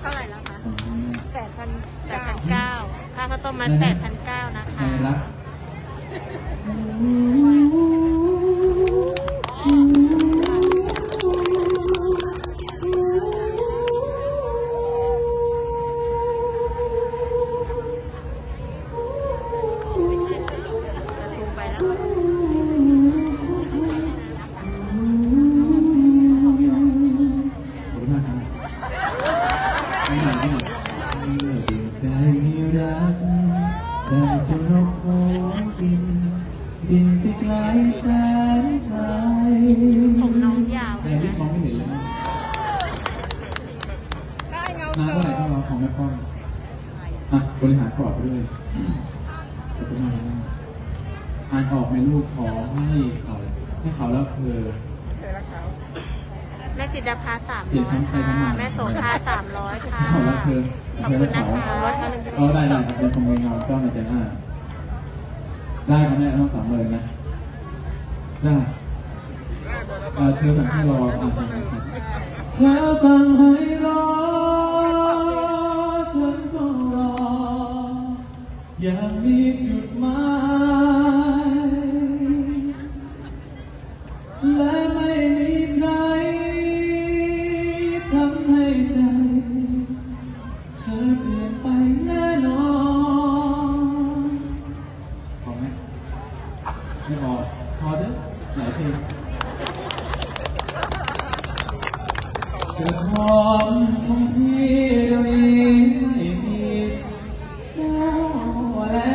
เท่าไหร่แล้วคะของคุณแม่แปดพันแปดพันเก้าค่าข้าวต้มมัดแปดพันเก้านะไทคะยรัฐ ได้จะนกโผบิน บินไปไกลแสนไกลผมน้องยาวแต่นี่มองไม่เห็นเลยนะได้เงาน้ำเท่าไหร่ก็รอของแม่ป้อมอะบริหารกรอบไปด้วยขอบคุณมากนะอ่านออกไหมลูกขอให้เขาให้เขาแล้วเธอแม่จิตรภาสามเปลี่ร้ยอนยทั้งไปทั้งค่ะมาแม่โสภาสามร้อยค่ะ เขาแล้วเธอ ขอบคุณนะคะเอาได้ได้ครับเป็นคงเงาเจ้าในใจห้าได้ครับแม่ต้องสามเลยนะได้เธอสั่งให้รอจรย์ครับเธอสั่งให้รอฉันก็รอ อย่างมีจุดหมายและไม่มีใครทำให้ใจ ไม่พอพอเถอะหลายเพลงเธอหอมของพี่เดี๋ยวนี้ไม่มีแล้วแล้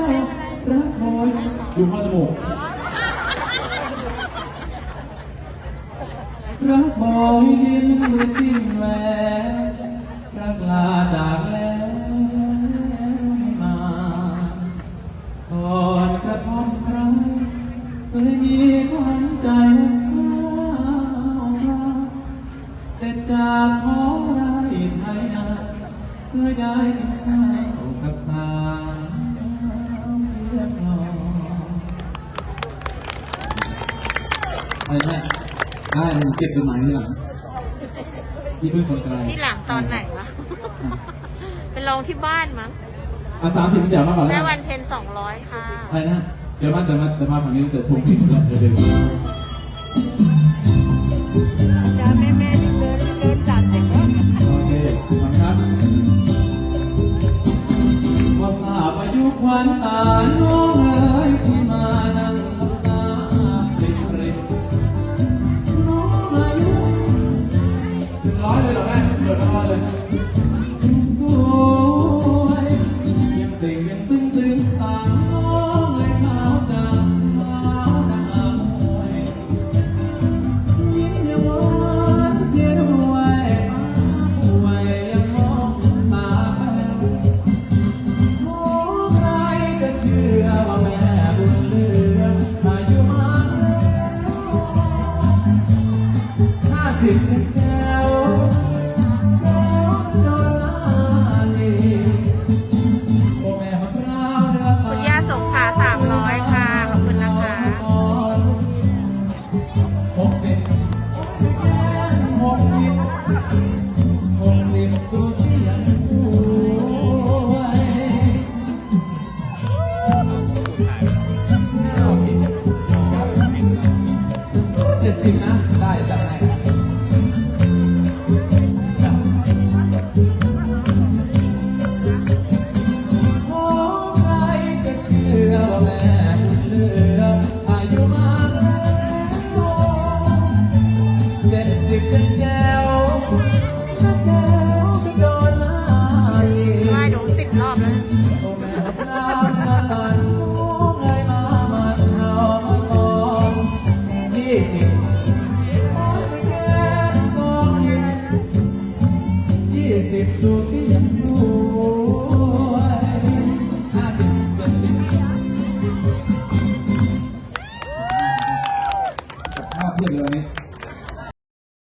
วรักคนดูข้าจมูกรักบอยยินดูสิ้นแววรักลาจากแล้ว จากขอไรไทยนาเพื่อได้กินข้าวกับสาวเรียบร้อยอะไรนะได้หนูเก็บต้นไม้ที่หลังที่เพื่อนคนไกลที่หลังตอนไหนวะไปลองที่บ้านมั้งอะสามสิบเดี๋ยวมาก่อนแม่แล้ววันเพ็ญสองร้อยค่ะอะไรนะ เดี๋ยวมาเดี๋ยวมาเดี๋ยวมาฝั่งนี้เดี๋ยวชมที่ก่อนเดี๋ยวเดี๋ยว ควันตาน้อง สิบหกสิบหกสิบ สิบโอ้ยแก้วสองยี่สิบดูสิยังส